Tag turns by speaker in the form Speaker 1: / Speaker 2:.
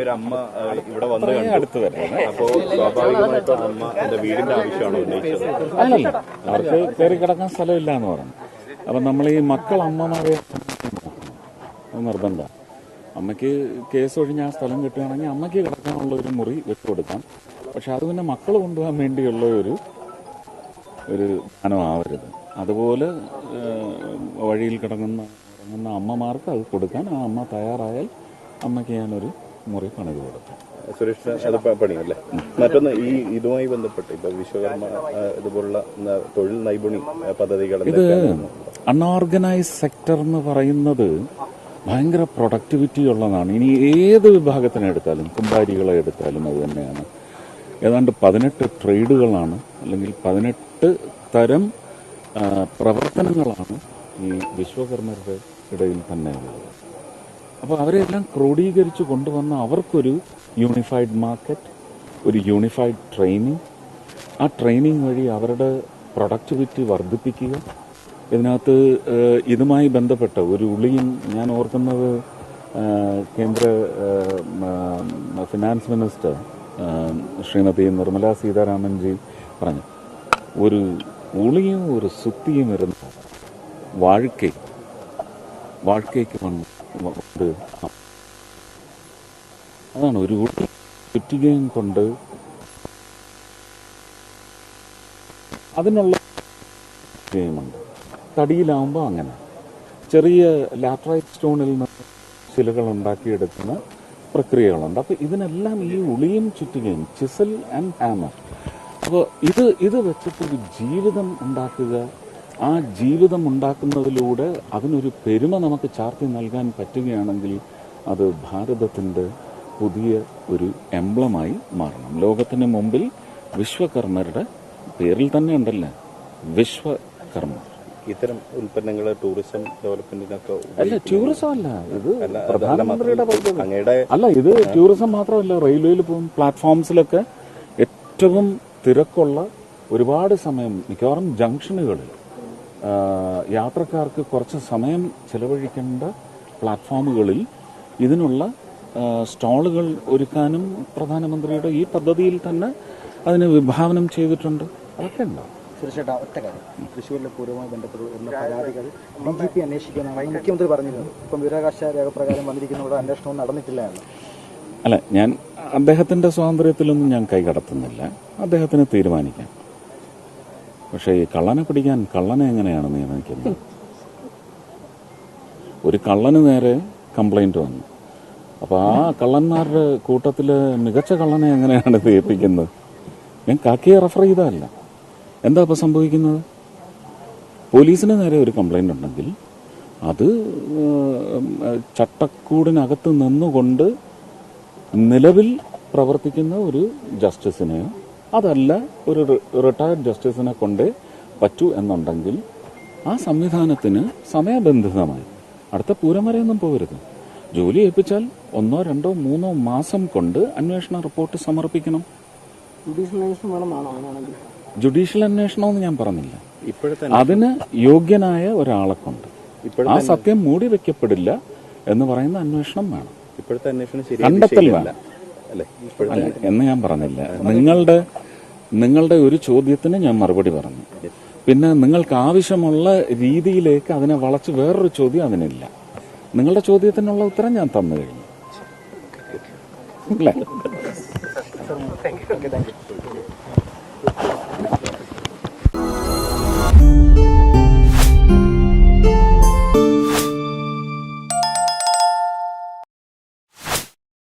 Speaker 1: ഒരു അമ്മ ഇവിടെ വന്ന്
Speaker 2: അടുത്ത് തന്നെ.
Speaker 1: അപ്പോ സ്വാഭാവികമായിട്ടും അമ്മ എന്റെ വീടിന്റെ ആവശ്യമാണോ ഉന്നയിച്ചത്?
Speaker 2: അല്ലല്ല അവർക്ക് കയറി കിടക്കാൻ സ്ഥലമില്ല എന്ന് പറഞ്ഞു. അപ്പൊ നമ്മൾ ഈ മക്കൾ അമ്മമാരെ നിർബന്ധ. അമ്മയ്ക്ക് കേസ് ഒഴിഞ്ഞ് ആ സ്ഥലം കിട്ടുകയാണെങ്കിൽ അമ്മയ്ക്ക് കിടക്കാനുള്ള ഒരു മുറി വെച്ചുകൊടുക്കാം പക്ഷെ അത് പിന്നെ മക്കൾ കൊണ്ടുപോകാൻ വേണ്ടിയുള്ള ഒരു ഒരു ധനമാവരുത് അതുപോലെ വഴിയിൽ കിടങ്ങുന്ന ഇറങ്ങുന്ന അമ്മമാർക്ക് അത് കൊടുക്കാൻ ആ അമ്മ തയ്യാറായാൽ അമ്മയ്ക്ക് ഞാനൊരു മുറി പണിത് കൊടുക്കാം.
Speaker 1: സുരേഷ് അത് പണിയല്ലേ? മറ്റൊന്ന് ഈ ഇതുമായി ബന്ധപ്പെട്ട് ഇപ്പൊ വിശ്വകർമ്മ ഇതുപോലുള്ള തൊഴിൽ നൈപുണി പദ്ധതികൾ ഇത്
Speaker 2: അൺഓർഗനൈസ് സെക്ടർ എന്ന് പറയുന്നത് ഭയങ്കര പ്രൊഡക്ടിവിറ്റി ഉള്ളതാണ്. ഇനി ഏത് വിഭാഗത്തിനെ എടുത്താലും കുമ്പാരികളെ എടുത്താലും അത് തന്നെയാണ്. ഏതാണ്ട് പതിനെട്ട് ട്രേഡുകളാണ് അല്ലെങ്കിൽ പതിനെട്ട് തരം പ്രവർത്തനങ്ങളാണ് ഈ വിശ്വകർമ്മരുടെ ഇടയിൽ തന്നെയുള്ളത് അപ്പോൾ അവരെല്ലാം ക്രോഡീകരിച്ച് കൊണ്ടുവന്ന അവർക്കൊരു യൂണിഫൈഡ് മാർക്കറ്റ് ഒരു യൂണിഫൈഡ് ട്രെയിനിങ് ആ ട്രെയിനിങ് വഴി അവരുടെ പ്രൊഡക്ടിവിറ്റി വർദ്ധിപ്പിക്കുക. ഇതിനകത്ത് ഇതുമായി ബന്ധപ്പെട്ട ഒരു ഉളിയും ഞാൻ ഓർക്കുന്നത് കേന്ദ്ര ഫിനാൻസ് മിനിസ്റ്റർ ശ്രീമതി നിർമ്മല സീതാരാമൻജി പറഞ്ഞു ഒരു ഉളിയും ഒരു സുത്തിയും ഇരുന്ന വാഴക്കൈ വന്ന് കൊണ്ട് അതാണ് ഒരു ചുറ്റികയും കൊണ്ട് അതിനുള്ള ഗെയിമുണ്ട് തടിയിലാവുമ്പോൾ അങ്ങനെ. ചെറിയ ലാട്രൈറ്റ് സ്റ്റോണിൽ നിന്ന് ശിലകൾ ഉണ്ടാക്കിയെടുക്കുന്ന പ്രക്രിയകളുണ്ട്. അപ്പോൾ ഇതിനെല്ലാം ഈ ഉളിയും ചുറ്റുകയും ചിസൽ ആൻഡ് ഹാമർ. അപ്പോൾ ഇത് ഇത് വെച്ചിട്ട് ഒരു ജീവിതം ഉണ്ടാക്കുക ആ ജീവിതം ഉണ്ടാക്കുന്നതിലൂടെ അതിനൊരു പെരുമ നമുക്ക് ചാർത്തി നൽകാൻ പറ്റുകയാണെങ്കിൽ അത് ഭാരതത്തിന്റെ പുതിയ ഒരു എംബ്ലമായി മാറണം. ലോകത്തിന് മുമ്പിൽ വിശ്വകർമ്മരുടെ പേരിൽ തന്നെ ഉണ്ടല്ലേ? വിശ്വകർമ്മ.
Speaker 1: ഇത്തരം ഉൽപ്പന്നങ്ങൾ ടൂറിസം ഡെവലപ്മെന്റിനൊക്കെ
Speaker 2: അല്ല ടൂറിസം അല്ല. ഇത് പ്രധാനമന്ത്രിയുടെ അല്ല ഇത് ടൂറിസം മാത്രമല്ല റെയിൽവേയിൽ പോകും പ്ലാറ്റ്ഫോംസിലൊക്കെ ഏറ്റവും തിരക്കുള്ള ഒരുപാട് സമയം മിക്കവാറും ജംഗ്ഷനുകളിൽ യാത്രക്കാർക്ക് കുറച്ച് സമയം ചെലവഴിക്കേണ്ട പ്ലാറ്റ്ഫോമുകളിൽ ഇതിനുള്ള സ്റ്റാളുകൾ ഒരുക്കാനും പ്രധാനമന്ത്രിയുടെ ഈ പദ്ധതിയിൽ തന്നെ അതിന് വിഭാവനം ചെയ്തിട്ടുണ്ട്. അതൊക്കെ ഉണ്ടാവും
Speaker 3: തീർച്ചയായിട്ടും ഒറ്റ കാര്യം. തൃശ്ശൂരിലെ പൂരവുമായി ബന്ധപ്പെട്ട് വരുന്ന പരാതികൾ ബി ജെ പി അന്വേഷിക്കുന്നതാണ് മുഖ്യമന്ത്രി പറഞ്ഞിരുന്നു ഇപ്പം വിവരാകാശ രേഖപ്രകാരം വന്നിരിക്കുന്നവരുടെ അന്വേഷണവും നടന്നിട്ടില്ല എന്ന്
Speaker 2: അല്ല ഞാൻ അദ്ദേഹത്തിന്റെ സ്വാതന്ത്ര്യത്തിലൊന്നും ഞാൻ കൈകടത്തുന്നില്ല. അദ്ദേഹത്തിന് തീരുമാനിക്കാം. പക്ഷേ ഈ കള്ളനെ പിടിക്കാൻ കള്ളനെ എങ്ങനെയാണ് നിയമിക്കുന്നത്? ഒരു കള്ളന് നേരെ കംപ്ലൈന്റ് വന്നു. അപ്പോൾ ആ കള്ളന്മാരുടെ കൂട്ടത്തിൽ മികച്ച കള്ളനെ എങ്ങനെയാണ് തീർപ്പിക്കുന്നത് ഞാൻ കാക്കിയെ റെഫർ ചെയ്തതല്ല. എന്താ ഇപ്പോൾ സംഭവിക്കുന്നത്? പോലീസിന് നേരെ ഒരു കംപ്ലൈന്റ് ഉണ്ടെങ്കിൽ അത് ചട്ടക്കൂടിനകത്ത് നിന്നുകൊണ്ട് നിലവിൽ പ്രവർത്തിക്കുന്ന ഒരു ജസ്റ്റിസിനെയോ അതല്ല ഒരു റിട്ടയർഡ് ജസ്റ്റിസിനെ കൊണ്ട് പറ്റൂ എന്നുണ്ടെങ്കിൽ ആ സംവിധാനത്തിന് സമയബന്ധിതമായി അടുത്ത പൂരം വരെയൊന്നും പോകരുത്. ജോലി ഏൽപ്പിച്ചാൽ ഒന്നോ രണ്ടോ മൂന്നോ മാസം കൊണ്ട് അന്വേഷണ റിപ്പോർട്ട് സമർപ്പിക്കണം.
Speaker 3: ജുഡീഷ്യൽ അന്വേഷണം
Speaker 2: എന്ന് ഞാൻ പറഞ്ഞില്ല.
Speaker 1: ഇപ്പോഴത്തെ
Speaker 2: അതിന് യോഗ്യനായ ഒരാളെ കൊണ്ട്. ആ സത്യം മൂടി വെക്കപ്പെടില്ല എന്ന് പറയുന്ന അന്വേഷണം വേണം.
Speaker 1: ഇപ്പോഴത്തെ അന്വേഷണം
Speaker 2: കണ്ടെത്തൽ
Speaker 1: ശരിയല്ല.
Speaker 2: വേണം.
Speaker 1: അല്ല?
Speaker 2: എന്ന് ഞാൻ പറഞ്ഞില്ല. നിങ്ങളുടെ നിങ്ങളുടെ ഒരു ചോദ്യത്തിന് ഞാൻ മറുപടി പറഞ്ഞു. പിന്നെ നിങ്ങൾക്ക് ആവശ്യമുള്ള രീതിയിലേക്ക് അതിനെ വളച്ച് വേറൊരു ചോദ്യം അതിനില്ല. നിങ്ങളുടെ ചോദ്യത്തിനുള്ള ഉത്തരം ഞാൻ തന്നു കഴിഞ്ഞു. അല്ലേ?